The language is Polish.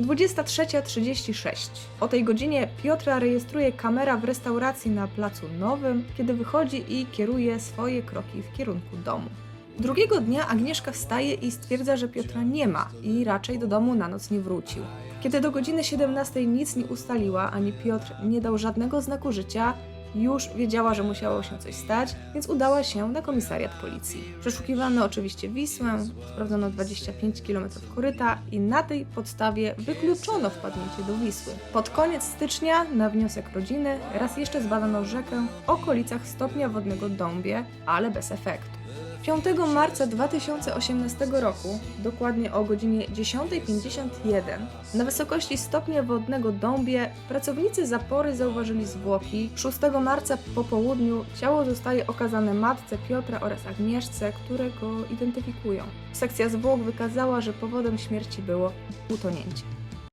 23.36. O tej godzinie Piotra rejestruje kamera w restauracji na Placu Nowym, kiedy wychodzi i kieruje swoje kroki w kierunku domu. Drugiego dnia Agnieszka wstaje i stwierdza, że Piotra nie ma i raczej do domu na noc nie wrócił. Kiedy do godziny 17 nic nie ustaliła, ani Piotr nie dał żadnego znaku życia, już wiedziała, że musiało się coś stać, więc udała się na komisariat policji. Przeszukiwano oczywiście Wisłę, sprawdzono 25 km koryta i na tej podstawie wykluczono wpadnięcie do Wisły. Pod koniec stycznia, na wniosek rodziny, raz jeszcze zbadano rzekę w okolicach stopnia wodnego Dąbie, ale bez efektu. 5 marca 2018 roku, dokładnie o godzinie 10.51, na wysokości stopnia wodnego Dąbie pracownicy zapory zauważyli zwłoki. 6 marca po południu ciało zostaje okazane matce Piotra oraz Agnieszce, które go identyfikują. Sekcja zwłok wykazała, że powodem śmierci było utonięcie.